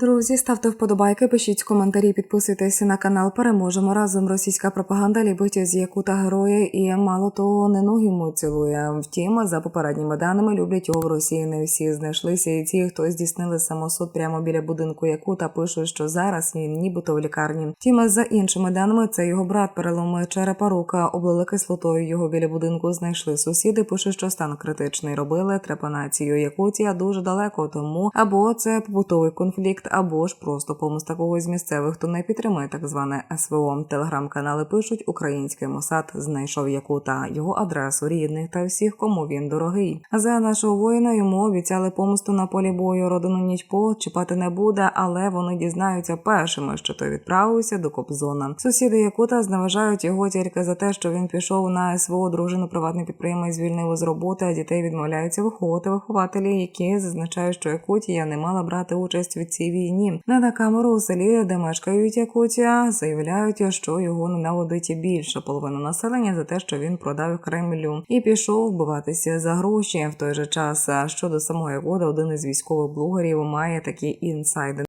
Друзі, ставте вподобайки, пишіть коментарі, підписуйтесь на канал. Переможемо разом. Російська пропаганда ліпить з Якута героя і мало того, не ноги йому цілує. Втім, за попередніми даними люблять його в Росії. Не всі знайшлися, і ті, хто здійснили самосуд прямо біля будинку Якута, пишуть, що зараз він нібито в лікарні. Втім, за іншими даними, це його брат переломи черепа рука, облили кислотою. Його біля будинку знайшли сусіди. Пишуть, що стан критичний. Робили трепанацію Якутія дуже далеко тому, або це побутовий конфлікт, або ж просто помста когось з місцевих, хто не підтримує так зване СВО. Телеграм-канали пишуть, український Мосад знайшов Якута, його адресу рідних та всіх, кому він дорогий. За нашого воїна йому обіцяли помсту на полі бою. Родину нічпо чіпати не буде, але вони дізнаються першими, що той відправився до Кобзона. Сусіди Якута зневажають його тільки за те, що він пішов на СВО. Дружину приватний підприємець звільнив з роботи, а дітей відмовляються виховувати вихователі, які зазначають, що Якутія не мала брати участь у цій війні. На камеру у селі, де мешкають Якутія, заявляють, що його ненавидить більше половина населення за те, що він продав Кремлю і пішов вбиватися за гроші. В той же час щодо самого Якуда, один із військових блогерів має такі інсайди.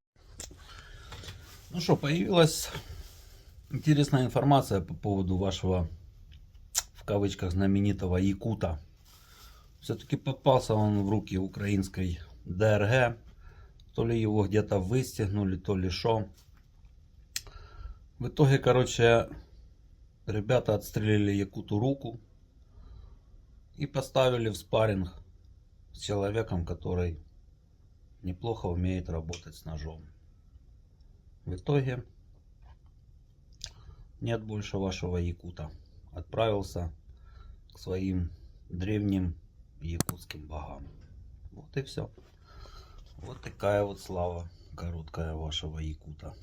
Ну что, появилась интересная информация по поводу вашего, в кавычках, знаменитого Якута. Все-таки попался он в руки украинской ДРГ. То ли его где-то выстегнули, то ли что. В итоге, короче, ребята отстрелили Якуту руку и поставили в спарринг с человеком, который неплохо умеет работать с ножом. В итоге нет больше вашего якута. Отправился к своим древним якутским богам. Вот и все. Вот такая вот слава короткая вашего якута.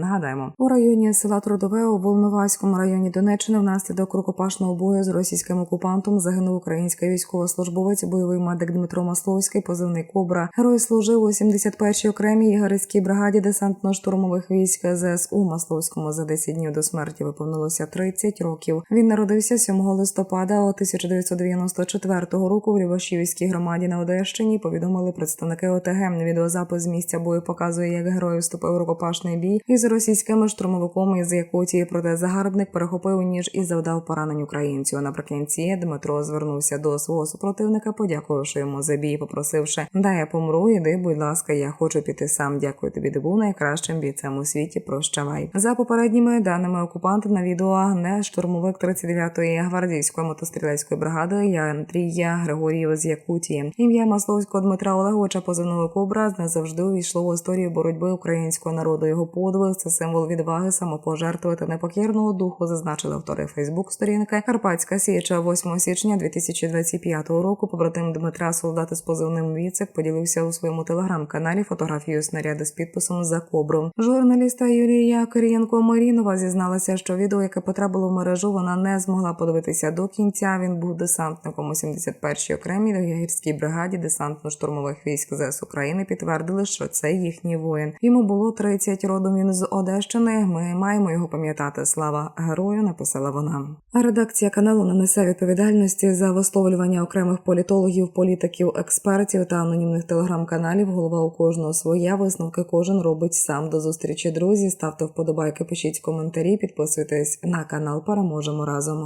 Нагадаємо, у районі села Трудове у Волноваському районі Донеччини внаслідок рукопашного бою з російським окупантом загинув український військовослужбовець, бойовий медик Дмитро Масловський, позивний Кобра. Герой служив у 71-й окремій єгерській бригаді десантно-штурмових військ ЗСУ Масловському. За 10 днів до смерті виповнилося 30 років. Він народився 7 листопада 1994 року в Любашівській громаді на Одещині. Повідомили представники ОТГ. Відеозапис з місця бою показує, як герой вступив у рукопашний бій із російськими штурмовиками із Якутії. Проте загарбник перехопив ніж і завдав поранень українцю. Наприкінці Дмитро звернувся до свого супротивника, подякувавши йому за бій, попросивши дай я помру, іди, будь ласка, я хочу піти сам. Дякую тобі, ти був найкращим бійцем у світі. Прощавай. За попередніми даними окупанта на відео не штурмовик 39-ї гвардійської мотострілецької бригади я Андрія Григорієва з Якутії. Ім'я Масловського Дмитра Олеговича позивного кобра назавжди увійшло в історію боротьби українського народу. Його подвиг це символ відваги, самопожертви та непокірного духу, зазначили автори Фейсбук-сторінки Карпатська Січа 8 січня 2025 року. Побратим Дмитра, солдат із позивним Віцек, поділився у своєму телеграм-каналі фотографію снаряду з підписом за кобру. Журналіста Юлія Кирієнко Марінова зізналася, що відео, яке потрапило в мережу, вона не змогла подивитися до кінця. Він був десантником у 71-й окремій ягірській бригаді десантно-штурмових військ ЗС України. Підтвердили, що це їхній воїн. Йому було 30 родом. Він Одещини. Ми маємо його пам'ятати. Слава герою, написала вона. Редакція каналу не несе відповідальності за висловлювання окремих політологів, політиків, експертів та анонімних телеграм-каналів. Голова у кожного своя висновки кожен робить сам. До зустрічі, друзі. Ставте вподобайки, пишіть коментарі, підписуйтесь на канал. Переможемо разом.